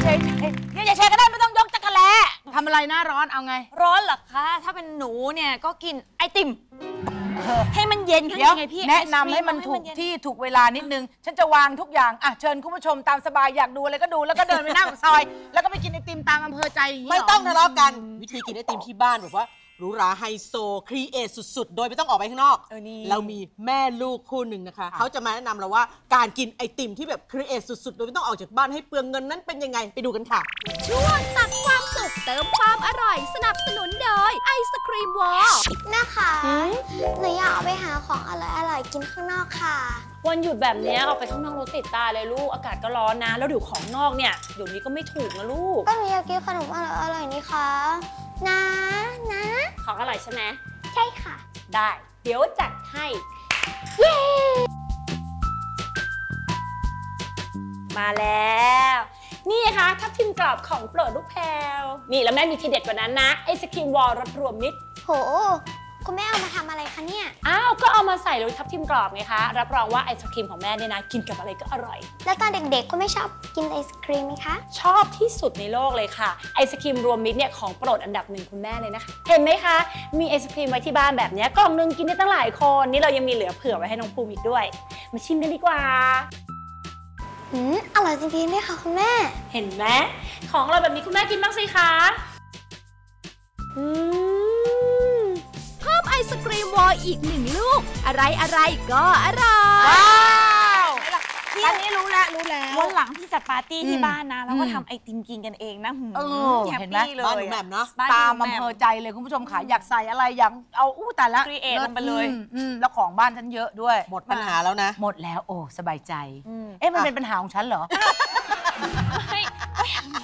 เฉยๆอย่าเฉยๆก็ได้ไม่ต้องยกจักรแล้ทำอะไรหน้าร้อนเอาไง ร้อนหรอคะ ถ้าเป็นหนูเนี่ยก็กินไอติม ให้มันเย็นข้นเดี๋ยวพี่แนะนำให้มันถูกที่ถูกเวลานิดนึง ฉันจะวางทุกอย่าง อะ เชิญคุณผู้ชมตามสบายอยากดูอะไรก็ดูแล้วก็เดินไปหน้าปากซอย แล้วก็ไปกินไอติมตามอำเภอใจไม่ต้องทะเลาะกัน วิธีกินไอติมที่บ้านแบบว่า หรูหราไฮโซครีเอทสุดๆ โดยไม่ต้องออกไปข้างนอก เออนี่ เรามีแม่ลูกคู่หนึ่งนะคะ เขาจะมาแนะนำเราว่าการกินไอติมที่แบบครีเอทสุดๆ โดยไม่ต้องออกจากบ้านให้เปลืองเงินนั้นเป็นยังไงไปดูกันค่ะ ช่วงตักความสุขเติมความอร่อยสนับสนุนโดยไอศครีมวอล นะคะหนูอยากออกไปหาของอร่อยๆกินข้างนอกค่ะ วันหยุดแบบเนี้ยออกไปข้างนอกรถติดตายเลยลูก อากาศก็ร้อนนะ แล้วเดี๋ยวของนอกเนี่ยเดี๋ยวนี้ก็ไม่ถูกนะลูก ก็หนูอยากกินขนมอร่อยๆนี่คะนะ นะ ของอร่อยใช่ไหมใช่ค่ะ ได้ เดี๋ยวจัดให้ เย้ มาแล้ว นี่นะคะทับทิมกรอบของโปรดลูกแพรวนี่แล้วแม่มีทีเด็ดกว่านั้นนะ ไอศครีมวอลรสรวมมิตรโห คุณแม่เอามาทำอะไรคะเนี่ย อ้าว ก็เอามาใส่เลยทับทิมกรอบไงคะ รับรองว่าไอศครีมของแม่เนี่ยนะ กินกับอะไรก็อร่อย แล้วตอนเด็กๆ คุณไม่ชอบกินไอศครีมไหมคะ ชอบที่สุดในโลกเลยค่ะ ไอศครีมรวมมิตรเนี่ยของโปรดอันดับหนึ่งคุณแม่เลยนะคะ เห็นไหมคะ มีไอศครีมไว้ที่บ้านแบบเนี้ยกล่องหนึงกินได้ตั้งหลายคน นี่เรายังมีเหลือเผื่อไว้ให้น้องภูมิอีกด้วย มาชิมกันดีกว่าอืมอร่อยจริงๆด้วยค่ะคุณแม่ เห็นไหมของเราแบบนี้คุณแม่กินบ้างสิคะ อืม อลอีกหนึ่งลูก อะไรอะไรก็อร่อยว้าวอันนี้รู้แล้วรู้แล้ววันหลังที่จัดปาร์ตี้ที่อืมบ้านนะ แล้วก็อืมทำไอติมกินกันเองนะหืมเออแฮปเห็นไหมปี้เลยบ้านหนูแหม่มเนอะบ้นตามหนูอำแหเภอใจเลยคุณผู้ชมค่ะอยากใส่อะไรอยากเอาอู้แต่ละ Create ลงไปเลยอืมอืมแล้วของบ้านฉันเยอะด้วย หมดปัญหาแล้วนะ หมดแล้วโอ้สบายใจอืมเอ๊ะมันเป็นปัญหาของฉันเหรอไม่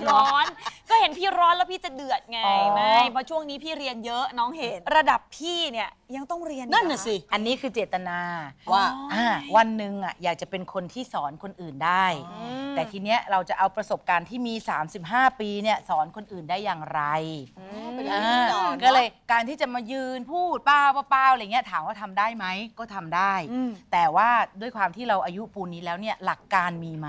ร้อน ก็เห็นพี่ร้อนแล้วพี่จะเดือดไงอ๋อ ไม่เพราะช่วงนี้พี่เรียนเยอะน้องเห็น ระดับพี่เนี่ยยังต้องเรียนนั่นน่ะสิ อันนี้คือเจตนาว่า อ่าวันหนึ่งอะอยากจะเป็นคนที่สอนคนอื่นได้ แต่ทีเนี้ยเราจะเอาประสบการณ์ที่มี 35 ปีเนี่ยสอนคนอื่นได้อย่างไรเป็นอ่าวิธีสอนก็เลยการที่จะมายืนพูดเป้าเป้าอะไรเงี้ยถามว่าทำได้ไหมก็ทำได้อืมแต่ว่าด้วยความที่เราอายุปูนนี้แล้วเนี่ยหลักการมีไหม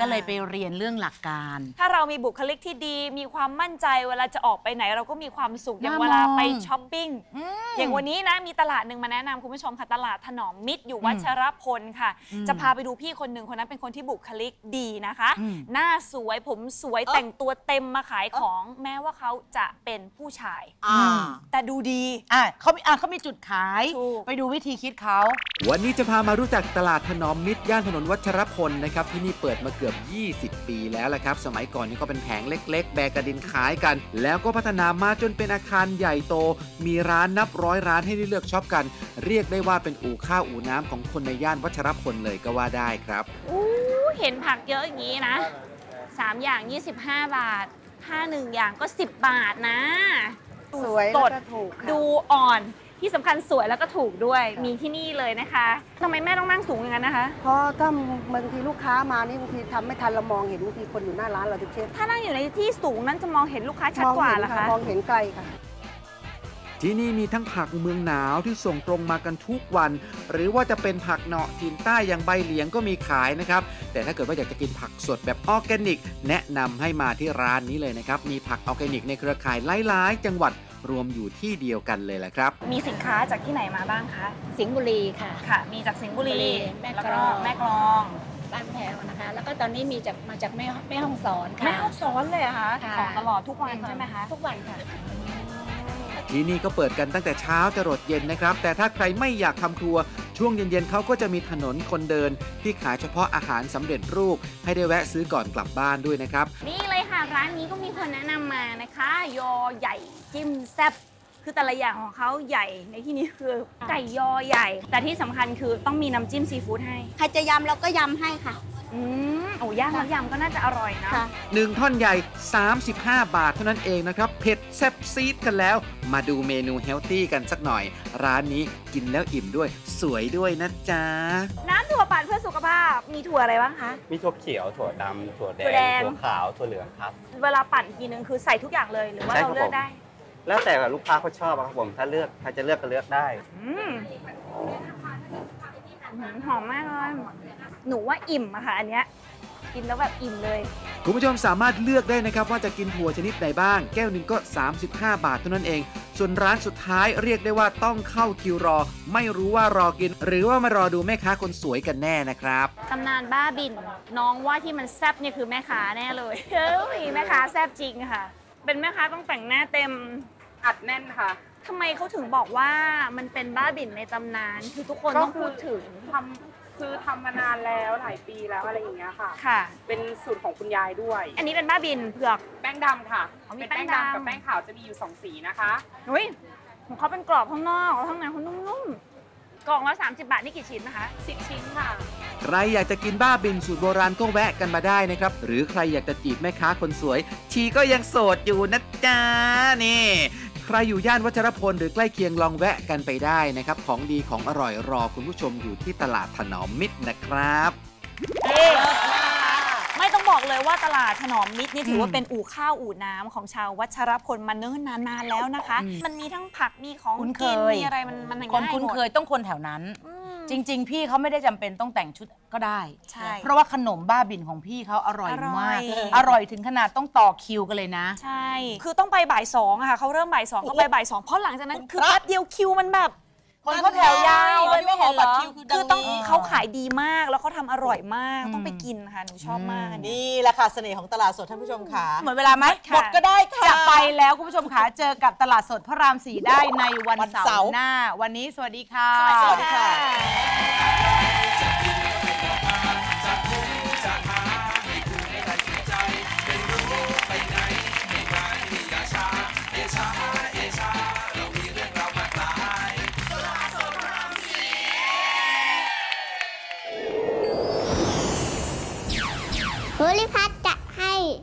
ก็เลยไปเรียนเรื่องหลักการ ถ้าเรามีบุคลิกที่ดีมีความมั่นใจเวลาจะออกไปไหน เราก็มีความสุขอย่างน่ามองเวลาไปช้อปปิ้งอืมอย่างวันนี้นะมีตลาดหนึ่งมาแนะนำคุณผู้ชมค่ะตลาดถนอมมิตรอยู่วัชรพลค่ะอืมจะพาไปดูพี่คนหนึ่งคนนั้นเป็นคนที่บุคลิกดีนะคะอืมหน้าสวยผมสวยเอ้อแต่งตัวเต็มมาขายของแม้ว่าเขาจะเป็นผู้ชายอ่าแต่ดูดีอะเขามีอะเขามีจุดขายถูกไปดูวิธีคิดเขา วันนี้จะพามารู้จักตลาดถนอมมิตรย่านถนนวัชรพลนะครับที่นี่เปิดมาเกือบ 20 ปีแล้วละครับ สมัยก่อนนี่ก็เป็นแผงเล็ก ๆ แบกกระดินขายกัน แล้วก็พัฒนามาจนเป็นอาคารใหญ่โต มีร้านนับร้อยร้านให้ได้เลือกช็อปกัน เรียกได้ว่าเป็นอู่ข้าวอู่น้ำของคนในย่านวัชรพลเลยก็ว่าได้ครับอู้เห็นผักเยอะอย่างนี้นะ 3 อย่าง 25 บาท ถ้า1อย่างก็ 10 บาทนะ สวยสแล้วดก็ถูกค่ะ ดูอ่อน ที่สำคัญสวยแล้วก็ถูกด้วยมีที่นี่เลยนะคะทำไมแม่ต้องนั่งสูงอย่างนั้นนะคะ เพราะถ้าบางทีลูกค้ามานี่บางทีทำไม่ทันเรามองเห็นบางทีคนอยู่หน้าร้านเราจะเช็ดถ้านั่งอยู่ในที่สูงนั้นจะมองเห็นลูกค้าชัดมองกว่าเห็นเหรอคะมองเห็นไกลค่ะ ที่นี่มีทั้งผักเมืองหนาวที่ส่งตรงมากันทุกวัน หรือว่าจะเป็นผักเหนาะถิ่นใต้อย่างใบเหลียงก็มีขายนะครับ แต่ถ้าเกิดว่าอยากจะกินผักสดแบบออร์แกนิก แนะนำให้มาที่ร้านนี้เลยนะครับมีผักออร์แกนิกในเครือข่ายหลายๆ จังหวัด รวมอยู่ที่เดียวกันเลยแหละครับ มีสินค้าจากที่ไหนมาบ้างคะสิงห์บุรีค่ะ ค่ะ มีจากสิงห์บุรีแม่แล้วกก็ลองแม่กลองบ้านแพรวนะคะ แล้วก็ตอนนี้มีจากมาจากแม่แม่ห้องสอนค่ะแม่ห้องสอนเลยเหรอคะค่ะของตลอดทุกวันใช่ไหมคะทุกวันค่ะ ที่นี่ก็เปิดกันตั้งแต่เช้าจรดเย็นนะครับ แต่ถ้าใครไม่อยากทำครัว ช่วงเย็นๆเขาก็จะมีถนนคนเดิน ที่ขายเฉพาะอาหารสำเร็จรูป ให้ได้แวะซื้อก่อนกลับบ้านด้วยนะครับ นี่เลยค่ะร้านนี้ก็มีคนแนะนำมานะคะ ยอใหญ่จิ้มแซ่บ คือแต่ละอย่างของเขาใหญ่ในที่นี้คือไก่ยอใหญ่ แต่ที่สำคัญคือต้องมีน้ำจิ้มซีฟู้ดให้ ใครจะยำเราก็ยำให้ค่ะ อืมโอ้ย่างแล้วยำก็น่าจะอร่อยนะค่ะ1ท่อนใหญ่ 35 บาทเท่านั้นเองนะครับ เผ็ดแซ่บซีดกันแล้ว มาดูเมนูเฮลตี้กันสักหน่อย ร้านนี้กินแล้วอิ่มด้วย สวยด้วยนะจ๊ะ น้ำถั่วปั่นเพื่อสุขภาพ มีถั่วอะไรบ้างคะ มีถั่วเขียว ถั่วดำถั่วแดถั่วแดงงถั่วขาว ถั่วเหลืองครับ เวลาปั่นทีนึงคือใส่ทุกอย่างเลยหรือว่าใช่เราครับเลือผกมได้ แล้วแต่ลูกค้าเขาชอบอะครับผมถ้าเลือกถ้าจะเลือกก็เลือกได้อืมอื้อหือหอมมากเลย หนูว่าอิ่มอะค่ะ อันเนี้ยกินแล้วแบบอิ่มเลย คุณผู้ชมสามารถเลือกได้นะครับ ว่าจะกินถั่วชนิดใดบ้าง แก้วหนึ่งก็ 35 บาทเท่านั้นเอง ส่วนร้านสุดท้ายเรียกได้ว่าต้องเข้าคิวรอ ไม่รู้ว่ารอกิน หรือว่ามารอดูแม่ค้าคนสวยกันแน่นะครับ ตำนานบ้าบิน น้องว่าที่มันแซบเนี่ยคือแม่ค้าแน่เลย เฮ้ยแม่ค้าแซบจริงค่ะ เป็นแม่ค้าต้องแต่งหน้าเต็มอัดแน่นค่ะ ทำไมเขาถึงบอกว่ามันเป็นบ้าบินในตำนาน คือทุกคนต้องพูดถึง ทำคือทำมานานแล้วหลายปีแล้วอะไรอย่างเงี้ยค่ะ ค่ะ เป็นสูตรของคุณยายด้วย อันนี้เป็นบ้าบินเผือก แป้งดำค่ะอ๋อมีเป็นแป้แป้งงดำ ดำกับแป้งขาวจะมีอยู่สองสีนะคะอุ้ยของเขาเป็นกรอบข้างนอกแล้วข้างในเขานุ่มๆ กล่องละ30 บาทนี่กี่ชิ้นนะคะ 10 ชิ้นค่ะ ใครอยากจะกินบ้าบินสูตรโบราณก็แวะกันมาได้นะครับ หรือใครอยากจะจีบแม่ค้าคนสวย ชีก็ยังโสดอยู่นะจ๊ะนี่ ใครอยู่ย่านวัชรพลหรือใกล้เคียงลองแวะกันไปได้นะครับ ของดีของอร่อยรอคุณผู้ชมอยู่ที่ตลาดถนอมมิตรนะครับไม่ต้องบอก เลยว่าตลาดถนอมมิตรนี่ถือว่าอืมเป็นอู่ข้าวอู่น้ำของชาววัชรพลมาเนิ่นนานๆแล้วนะคะอืมมันมีทั้งผักมีของคุ้นเคกินยมีอะไรมันมันคนง่ายคุ้นหมดเคยต้องคนแถวนั้น จริง ๆ พี่เขาไม่ได้จำเป็นต้องแต่งชุดก็ได้ใช่เพราะว่าขนมบ้าบินของพี่เขาอร่อยอร่อยมาก อร่อยถึงขนาดต้องต่อคิวกันเลยนะ ใช่ คือต้องไปบ่ายสองอะค่ะเขาเริ่มบ่ายสองก็ไปบ่ายสองเพราะหลังจากนั้นคือแป๊บเดียวคิวมันแบบ คนเขาแถวยาวเลยไม่เห็นเหรอคือต้องเขาขายดีมากแล้วเขาทำอร่อยมากต้องไปกินค่ะหนูชอบมากอันนี้นี่แหละค่ะเสน่ห์ของตลาดสดท่านผู้ชมค่ะหมดเวลาไหมหมดก็ได้ค่ะจะไปแล้วคุณผู้ชมขาเจอกับตลาดสดพระรามสีได้ในวันวันเสาเสาร์ร์หน้า วันนี้สวัสดีค่ะสวัสดีค่ะ